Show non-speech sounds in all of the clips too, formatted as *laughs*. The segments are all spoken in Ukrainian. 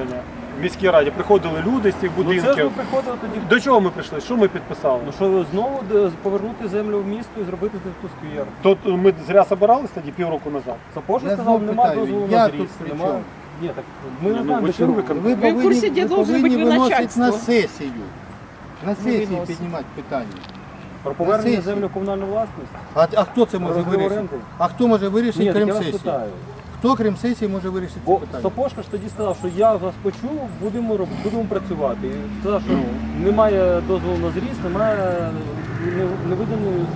засідання в міській раді. Приходили люди з цих Ну це ж будинків. приходили тоді. До чого ми прийшли? Що ми підписали? Ну що ви знову де- повернути землю в місто і зробити тут сквер? Тут ми зря собирались тоді півроку назад. Сапожник Я сказав, знов немає питаю, дозволу я на тут зріз. при Немає. чому? Ні, так ми не Ну, знаємо, ви до чого ви Ви в курсі, повинні, де ви повинні бути виносити начальство? на сесію. На сесії виносимо. піднімати питання. Про повернення сесії. землі в комунальну власність? А, а хто це може вирішити? оренди? А хто може вирішити, Ні, так крім я вас сесії? питаю. Хто крім сесії може вирішити це Бо питання? Сапожка ж тоді сказав, що я вас почув, будемо роб- будемо працювати. І сказав, що немає дозволу на зріз, немає не- невиданої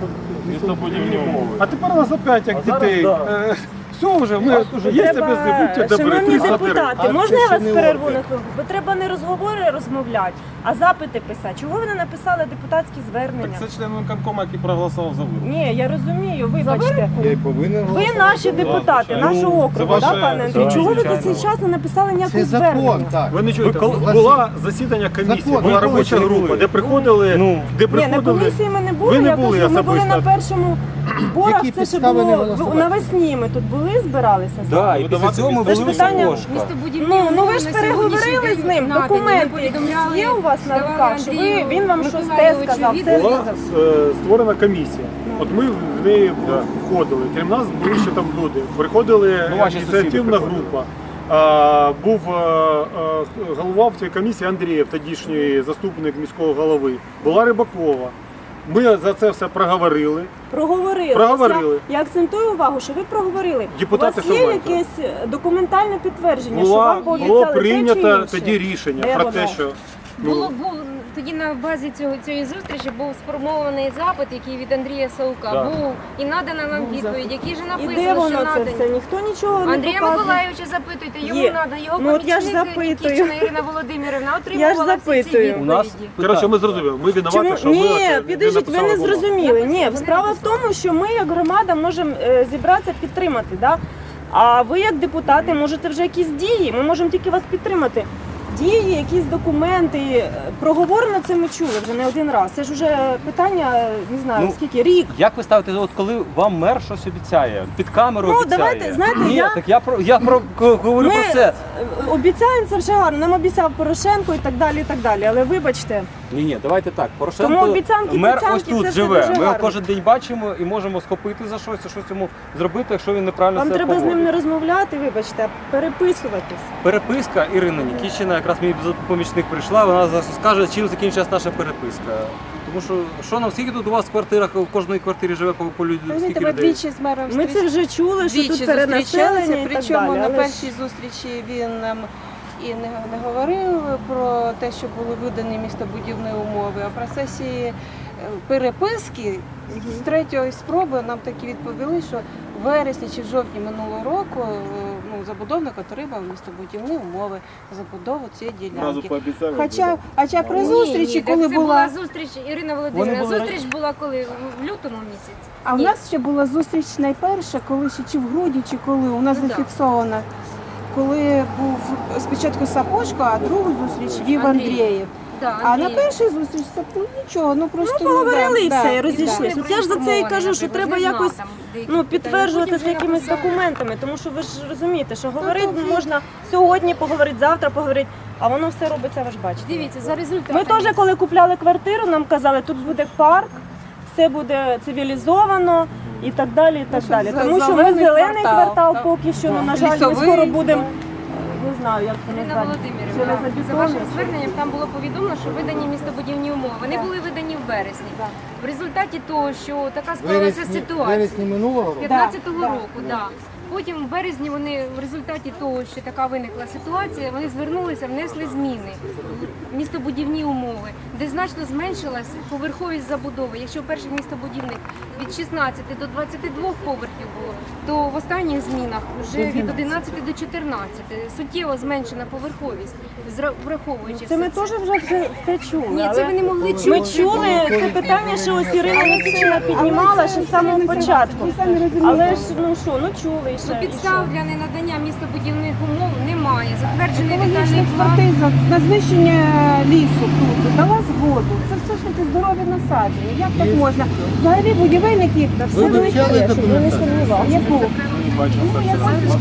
містобудівної умови. А тепер нас опять як А зараз, дітей. да. Е, Все вже, ми Вас уже є тебе будьте добрі, Шановні 300 депутати, можна я вас перерву на хвилину? Бо треба не розговори розмовляти, а запити писати. Чого ви не написали депутатські звернення? Так це член виконкому, який проголосував за вирок. Ні, я розумію, вибачте. Я й повинен Ви голосувати. наші депутати, звичайно. нашого округу, ваше- да, пане Андрій? Чого ви за цей час не написали Це закон, звернення? так. Ви не чуєте, Ви коли- була засідання комісії, Закон, була ви робоча коли група, були? де приходили, Ну. де Ні, на приходили. комісії ми не були, Ви не я були кажу, ми були особисто. на першому зборах, Які це ще підстави не було навесні ми тут були, збиралися з Да, і після цього ми Це ж були питання. Ну, ну ви ж переговорили з ним, документи якісь є у вас на руках, що ви, він вам щось те сказав, це Була сказав. е, створена комісія. От ми в неї входили. Крім нас були ще там люди. Приходили Ну, ваші ініціативна група. А, був е, е, голова в цій комісії Андрієв, тодішній заступник міського голови. Була Рибакова. Ми за це все проговорили. Проговорили. Проговорили. Я, я акцентую увагу, що ви проговорили. Депутати, У вас є що маєте? якесь документальне підтвердження, що Була, вам було пообіцяли те чи прийнято інше? тоді рішення Де про воно? те, що ну, Було був тоді на базі цього цієї зустрічі був сформований запит, який від Андрія Саука Да. був і надана нам Був відповідь, який же І написано, де що воно це надані. все? Ніхто нічого не Андрія показує. Миколаївича запитуйте, йому Є. надо, його Ну, от я ж помічник запитую. Нікітчина Ірина Володимирівна Я отримувала ж всі ці запитую. У нас відповіді. коротше, ми зрозуміли. Ми винуваті, Чому? що ми Ні, оце підождіть, ви написали не зрозуміли. Ні, справа в тому, що ми як громада можемо е, зібратися підтримати. Да? А ви як депутати можете вже якісь дії, ми можемо тільки вас підтримати. Дії, якісь документи, е, проговорено це ми чули вже не один раз. Це ж вже питання, е, не знаю, Ну, скільки рік. Як ви ставите, от коли вам мер щось обіцяє, під камеру Ну, обіцяє? давайте, знаєте, Ні, я- так я про я про говорю Ми про це. е, обіцяємо це вже гарно. Нам обіцяв Порошенко і так далі. і так далі. Але вибачте, Ні, ні, давайте так. Порошенко Тому обіцянки, мер ось тут це все живе. дуже Ми його гарно. кожен день бачимо і можемо схопити за щось, і щось йому зробити, якщо він неправильно вам себе треба з поводить. ним не розмовляти, вибачте, а переписуватись. Переписка Ірина Нікіщина, якраз мій помічник прийшла, вона зараз скаже, чим закінчилась наша переписка. Тому що що нам скільки тут у вас в квартирах, в кожній квартирі живе по, по скільки людей? двічі з мером Ми це вже чули, що двічі тут перенаселення зустрічалися, і так причому далі. на але ж- першій зустрічі він нам і не, не говорив про те, що були видані містобудівні умови, а в процесі е, переписки з третьої спроби нам таки відповіли, що в вересні чи в жовтні минулого року е, ну, забудовник отримав містобудівні умови забудову цієї ділянки. Хоча, хоча при Ні, зустрічі, ні, так коли це була зустріч Ірина Володимирівна. були Зустріч була коли в лютому місяці. А в нас ще була зустріч найперша, коли ще чи в грудні, чи коли у нас Ну, да. зафіксована. Коли був спочатку Сапожко, а другу зустріч вів Андрій. Андрієв. Да, А на Андрій. першій зустріч це ну, нічого, ну просто Ну, поговорили і да, все, і да. От я ж за це і кажу, що треба якось ну, підтверджувати з якимись документами, тому що ви ж розумієте, що говорити можна сьогодні поговорити, завтра поговорити, а воно все робиться, ви ж бачите. Дивіться, за результатами. Ми теж, коли купляли квартиру, нам казали, тут буде парк, все буде цивілізовано і так далі. і так що далі. за- Тому що ми зелений зелений квартал, квартал так. поки що, ну, на жаль, ми Лісовий. скоро будемо. Не знаю, як це Ірина назвати. Володимирівна, за вашим зверненням там було повідомлено, що видані містобудівні умови. Вони були видані в вересні. В результаті того, що така склалася Вересні, ситуація. вересні минулого року. 15-го року, да. Потім в березні вони в результаті того, що така виникла ситуація, вони звернулися, внесли зміни в містобудівні умови, де значно зменшилась поверховість забудови. Якщо перших містобудівних від 16 до 22 поверхів було, то в останніх змінах вже від 11 до 14 суттєво зменшена поверховість, зра- враховуючи Це ми все теж вже все, все чули. Ні, але це ви не могли чути. Ми чули це питання, що ось Ірина Нікічина піднімала ще з самого початку. Але ж ну що, ну чули. Ну, підстав для ненадання містобудівних умов немає. Затверджений Екологічна детальний план. експертиза на знищення лісу тут дала згоду. Це все ж таки здорові насадження. Як так можна? Взагалі будівельники. Все вивчали вивчили, щоб ви не документацію? сумнівалися. яку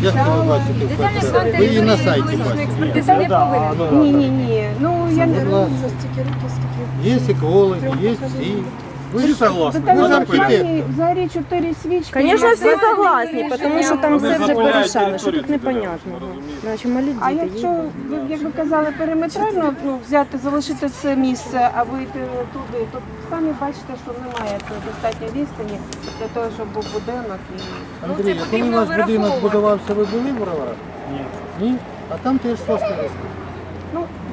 Як ви бачите в Детальний ПТР? план Ви її на території сайті екологічної бачите. експертизи не повинен. Ні, ні, ні. Ну я не Будь ласка. Є екологи, є всі. Ви ж Детальному архітектор. взагалі чотири свічки. Звісно, всі согласні, тому що там все вже порішали, що тут непонятно. Значить, малі А якщо, ви, як ви казали, периметрально ну, взяти, залишити це місце, а вийти туди, то самі бачите, що немає достатньо відстані для того, щоб був будинок і Андрій, а коли ваш будинок будувався, ви були в? Ні. Ні? А там теж сосни росли.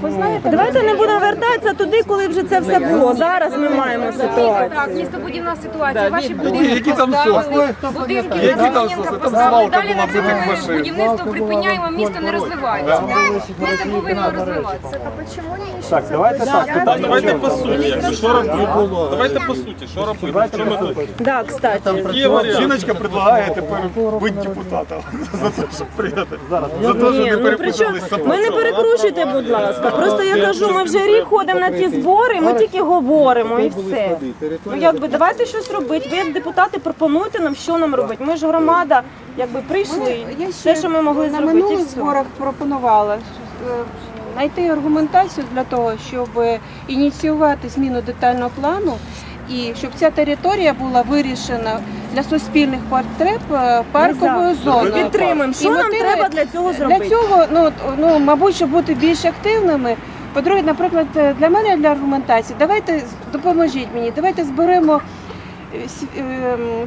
Ви знаєте, Давайте не будемо вертатися туди, коли вже це все було. Зараз ми маємо Так, ситуацію. містобудівна ситуація. Ваші будинки Які там поставили, будинки? Які там сосни? Там поставили. свалка Далі була на цьому машин. будівництво припиняємо, місто не розвивається. Місто повинно розвиватися. Так, давайте так, питання. Давайте по суті, якщо що робити. було. Давайте по суті, що робити? Що ми тут? Да, кстати. Варіанти. Жіночка предлагає тепер бути депутатом *laughs* за те, щоб прийняти. За те, що Ні, не ну при чому? Ви не перекручуйте, будь ласка. Просто я кажу, ми вже рік ходимо на ці збори, ми тільки говоримо і все. Ну якби давайте щось робити. Ви як депутати пропонуйте нам, що нам робити. Ми ж громада, якби прийшли. я Все, що ми могли на зробити, і минулих все. зборах пропонувала е, знайти аргументацію для того, щоб ініціювати зміну детального плану. І щоб ця територія була вирішена для суспільних потреб е, парковою зоною. Підтримуємо. І Що нам мотиви- треба для цього Для цього, ну, от, ну мабуть, щоб бути більш активними. По-друге, наприклад, е, для мене для аргументації, давайте з- допоможіть мені, давайте зберемо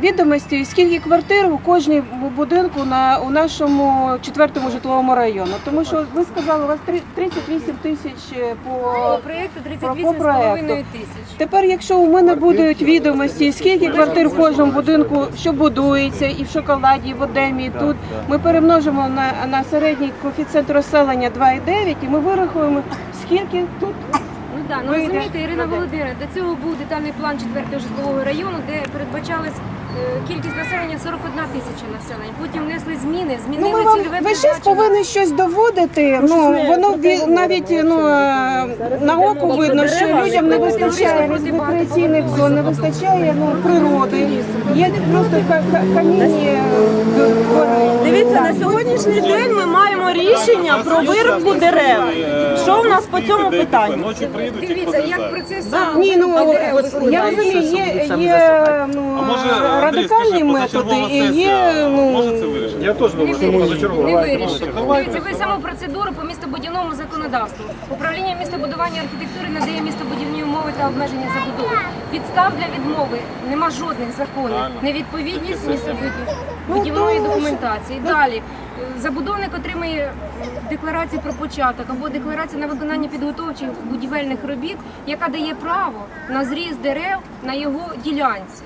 відомості, скільки квартир у кожній будинку на у нашому четвертому житловому району. Тому що ви сказали, у вас три- 38 тисяч е, по По проєкту По 38,5 тисяч. Тепер, якщо у мене будуть відомості, скільки квартир в кожному будинку, що будується, і в шоколаді, і в Одемі, і тут ми перемножимо на, на середній коефіцієнт розселення 2,9 і ми вирахуємо, скільки тут. Ну так, ну Вийде. розумієте, Ірина Володимирівна, до цього був детальний план 4 житлового району, де передбачалась е, кількість населення 41 тисяча населення. Потім внесли зміни, Ну, змінили ми вам цільове ви щось призначення. повинні щось доводити. Ну воно ві- навіть ну е, на око видно, що людям не вистачає рекреаційних зон, не вистачає ну природи. Є просто ка- ка- камінні е, двори. Дивіться, на сьогоднішній день ми маємо рішення про вирубку дерев. Що в нас по цьому питанню? Ночі приїдуть і Дивіться, як позрізають. процес Ні, ну я розумію, є, є ну, може, радикальні методи і є ну це? Я теж думаю, що можна Не. Дивіться, ви саму процедуру по містобудівному законодавству. Управління містобудування і архітектури надає містобудівні умови та обмеження забудови. Підстав для відмови нема жодних законів. Невідповідність містобудівної документації. Далі забудовник отримує декларацію про початок або декларацію на виконання підготовчих будівельних робіт, яка дає право на зріз дерев на його ділянці.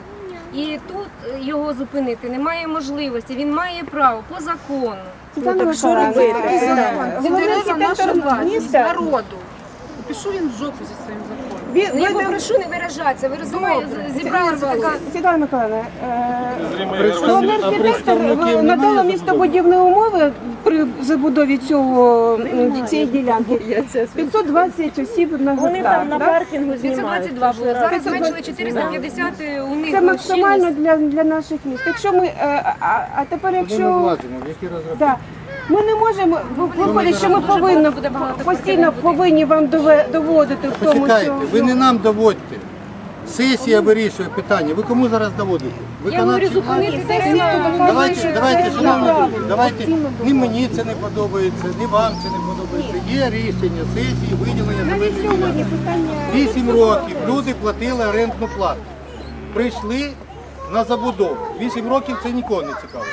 І тут його зупинити немає можливості. Він має право по закону. Світлана так що робити? е, Це Головний архітектор міста. народу. Пішов він в жопу зі своїм законом. Він- Ну, я ви- попрошу не виражатися. Ви розумієте, з- зібралася така. Світлана Миколаївна, е, головний архітектор е, надала містобудівні умови при забудові цього м, цієї ділянки. 520 осіб на Вони гектар. там на да? паркінгу знімають. 522 було. Зараз зменшили 450 у них. Це максимально щільність. для, для наших міст. Якщо ми, е, а, а тепер якщо влазимо, в які розрахунки? Да. Ми не можемо виходить, що ми повинні постійно повинні вам дове- доводити в тому, Почекайте, що ви не нам доводьте. Сесія вирішує питання. Ви кому зараз доводите? Я говорю, Виконавчій владі? зупинити дерева. Давайте, давайте, це шановні друзі, давайте, ні мені це не подобається, ні вам це не подобається. Є рішення сесії виділення навіть сьогодні питання Вісім років люди платили орендну плату. Прийшли на забудову. Вісім років це нікого не цікаво.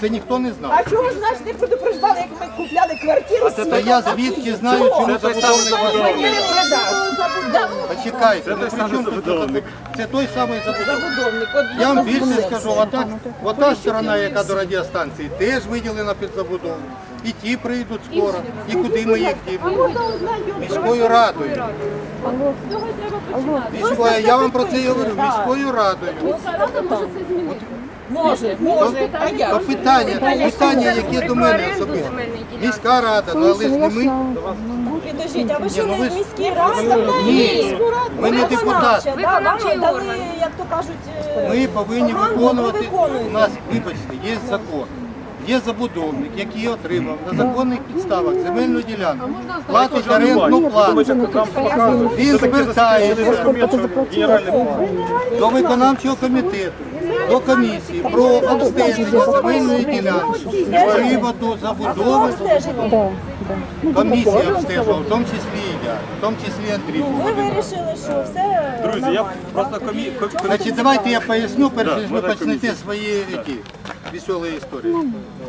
Це ніхто не знав. А чого ж нас не предупреждали, як ми купляли квартиру? Та я звідки знаю, чому забудовник забудовник. Почекайте, ну, при чому тут забудовник? Це той самий забудовник. Я вам більше скажу, отак, ота сторона, яка до радіостанції, теж виділена під забудову. І ті прийдуть скоро. І куди ми їх діємо? Міською радою. Міською, я вам про це і говорю, міською радою. Може, може. А я? То питання, питання, яке до мене особисто. Міська рада, ну, але ж не ми. Підождіть, а ви що ну не ви в міській раді? Ні, ми не депутати. Да, вам Виконавчий дали, орган. як то кажуть, е, Ми повинні програму, виконувати. виконуєте. У нас, вибачте, є закон. Є забудовник, який отримав на законних підставах земельну ділянку, платить орендну плату. Він звертається до виконавчого комітету, до комісії про обстеження земельної ділянки з приводу забудови. Комісія обстежувала, в тому числі і я, в тому числі Андрій. Ви вирішили, що все Друзі, я нормально. просто комі... Значить, давайте я поясню, перш ніж ви почнете свої які, веселі історії.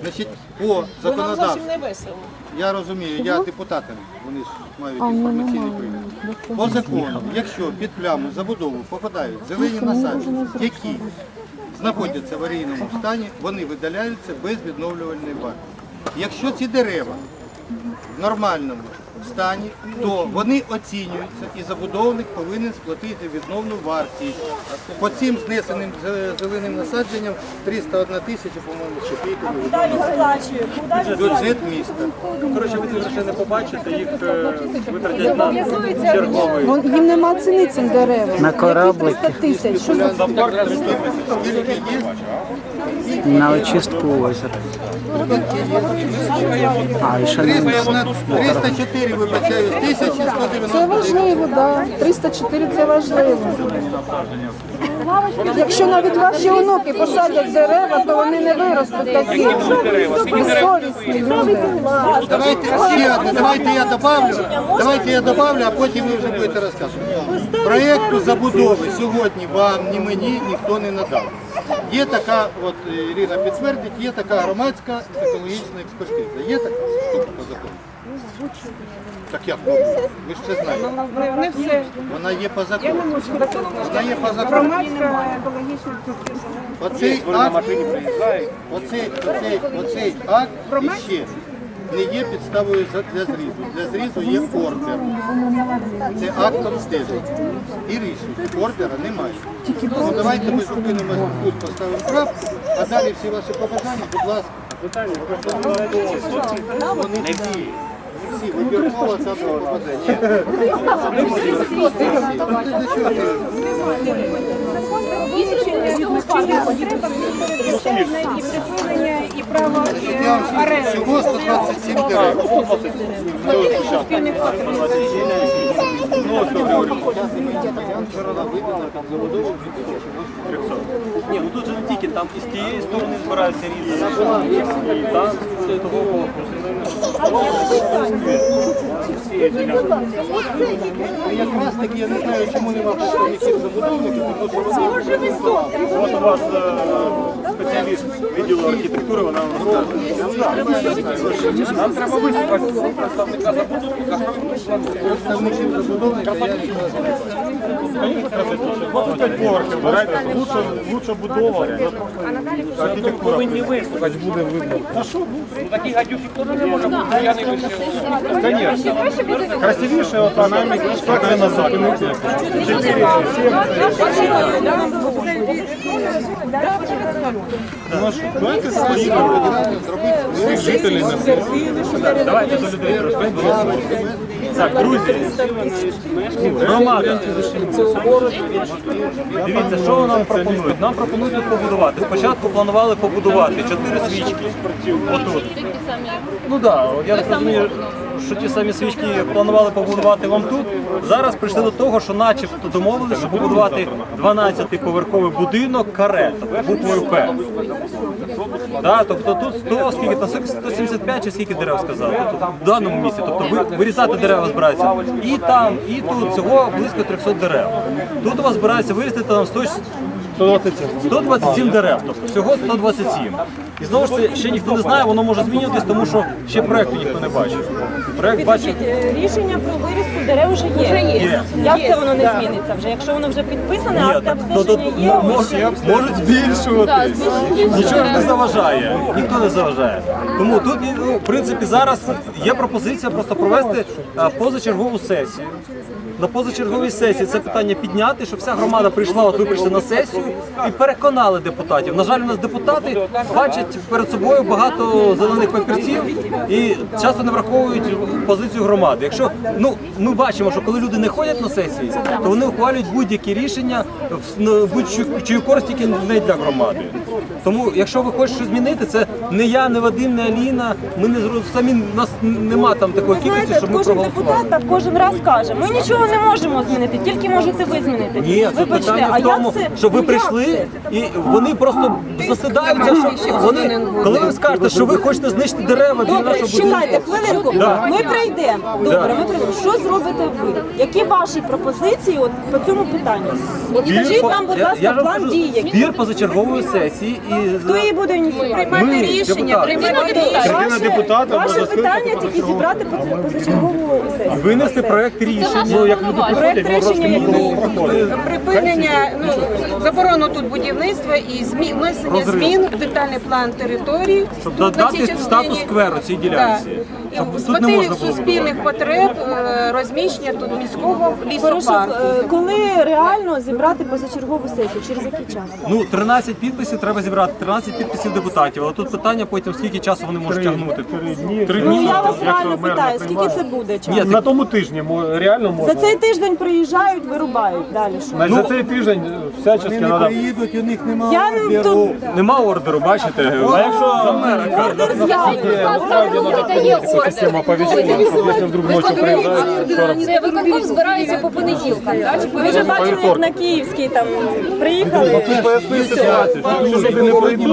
Значить, по законодавству, зовсім не весело. я розумію, я депутатам, вони ж мають інформаційний привід. По закону, якщо під пляму забудову попадають зелені насадження, які знаходяться в аварійному стані, вони видаляються без відновлювальної варти. Якщо ці дерева в нормальному стані, то вони оцінюються і забудовник повинен сплатити відновну вартість. По цим знесеним зеленим насадженням 301 тисяча, по-моєму, з копійками Куди він сплачує? Куди він бюджет міста. Коротше, ви ці гроші не побачите, їх е, витратять на черговий. Вон, їм нема ціни цим деревам. На кораблики. 300 тисяч. Що за Скільки є? На очистку озера. А, і ще не 304, вибачаю, Це важливо, так. 304 це важливо. Якщо навіть ваші онуки посадять дерева, то вони не виростуть такі. Безсовісні люди. Давайте ще одне, давайте я добавлю, давайте я добавлю, а потім ви вже будете розказувати. Проєкту забудови сьогодні вам, ні мені ніхто не надав. Є така, от е, Ірина підтвердить, є така громадська екологічна експертиза. Є така Тобто по закону? Так як? Ви ж це знаєте. Не, не все. Вона є по закону. Вона є по закону. Громадська екологічна Оцей акт, оцей, оцей, оцей акт іще не є підставою для зрізу. Для зрізу є ордер. Це акт обстеження. І рішення. Ордера немає. Ну, давайте ми зупинимося тут, поставимо крапку, а далі всі ваші побажання, будь ласка. Вони всі. Всі, вибіркова це і право Я Всього 127 дерев. Ні, ну тут же не тільки, там і з тієї сторони збираються різні. І там з того боку. Ну, Якраз таки я не знаю, чому нема представників забудовників, тому що вони От у вас е, спеціаліст відділу архітектури, вона. Нам треба виступати представника забудовника. представників забудовника я ніколи не бачу. 25 поверхів, вважайте, лучше, лучше будова. Архітектура. Повинні виступати, буде видно. А що? Ну такі гадюки теж не може бути, я не вийшов. Конечно. Красивіше отак, так це нас зупинити. 4 Ну а що, давайте свої своїх жителів на Давайте до людей. Так, друзі, громада. Дивіться, що нам пропонують? Нам пропонують побудувати. Спочатку планували побудувати чотири свічки. Отут. Ну так, я розумію, що ті самі свічки планували побудувати вам тут. Зараз прийшли до того, що начебто домовилися, що побудувати 12-поверховий будинок каре, буквою П. Да, тобто тут 100, скільки там 175 чи скільки дерев сказали тобто, в даному місці. Тобто ви- вирізати дерева збираються і там, і тут всього близько 300 дерев. Тут у вас збирається вирізати там 100, 127 дерев, тобто всього 127. І знову ж це ще ніхто не знає, воно може змінюватись, тому що ще проекту ніхто не бачив. Проект бачив. Е, Рішення про вирізку дерев вже є. Є. Як це воно не зміниться вже? Якщо воно вже підписане, то, то, обстеження є, м- можуть збільшувати. Нічого не заважає. Ніхто не заважає. Тому тут, ну, в принципі, зараз є пропозиція просто провести а, позачергову сесію. На позачерговій сесії це питання підняти, щоб вся громада прийшла, от ви прийшли на сесію і переконали депутатів. На жаль, у нас депутати бачать перед собою багато зелених папірців і часто не враховують позицію громади. Якщо ну ми бачимо, що коли люди не ходять на сесії, то вони ухвалюють будь-які рішення в будь-чию користь тільки не для громади. Тому, якщо ви хочете щось змінити, це не я, не Вадим, не Аліна. Ми не зро- самі нас нема там такої кількості, щоб ми кожен проголосували. депутат так кожен раз каже, ми нічого не можемо змінити, тільки можете ви змінити. Ні, тут Вибачте, питання а в тому, це? що ви Ну, як прийшли це? і вони просто засидаються. Що вони, коли ви скажете, що ви хочете знищити дерева для Добре, нашого будинку, чекайте хвилинку. Да. Ми прийдемо. Добре, ми прийдемо. Що зробите ви? Які ваші пропозиції от по цьому питанню? От скажіть нам, будь ласка, вам план кажу, дій. який- збір позачергової сесії і Хто її буде ініціювати? ми, депутати. Ваше може питання тільки зібрати поз- позачергову сесію. винести проект рішення. Ну, Проект рішення який? Припинення, ну, заборону тут будівництва і змі, внесення змін в детальний план території. Щоб додати статус скверу цій ділянці. З тут мотивів суспільних потреб е, розміщення тут міського лісопарку. е, коли реально зібрати позачергову сесію? Через який час? Ну, 13 підписів треба зібрати, 13 підписів депутатів. Але тут питання потім, скільки часу вони можуть тягнути. Три дні. Ну я вас реально питаю, скільки це буде часу? Ні, На тому тижні реально можна. За цей тиждень приїжджають, вирубають далі. Що? За цей тиждень всячески Вони не треба. приїдуть, у них немає ордеру. Нема ордеру, бачите? А якщо ордер з'явиться. Система оповіщення, щоб якщо вдруг ночі приїжджають, Це виконком збирається по понеділкам. так? Чи по Ви вже бачили, як на Київській там приїхали. поясни ситуацію, що люди не прийдуть.